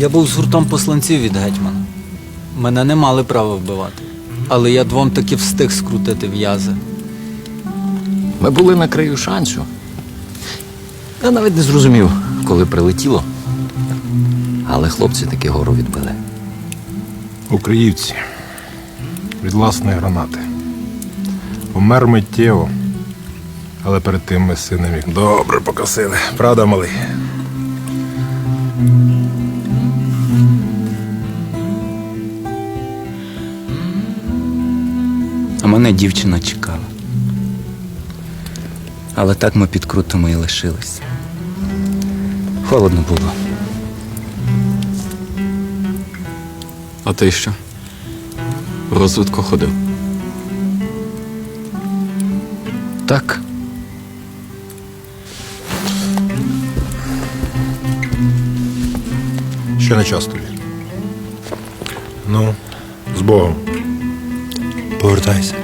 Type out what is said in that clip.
Я був з гуртом посланців від гетьмана. Мене не мали права вбивати. Але я двом таки встиг скрутити в'язи. Ми були на краю шансу. Я навіть не зрозумів, коли прилетіло. Але хлопці таки гору відбили. Украївці від власної гранати. Помер миттєво, але перед тим ми з сином їх добре покосили. Правда, малий? А мене дівчина чекала. Але так ми під крутами і лишились. Холодно було. А ти що? В розвитку ходив. Так. Ще не час тобі. Ну, з Богом. buradayız.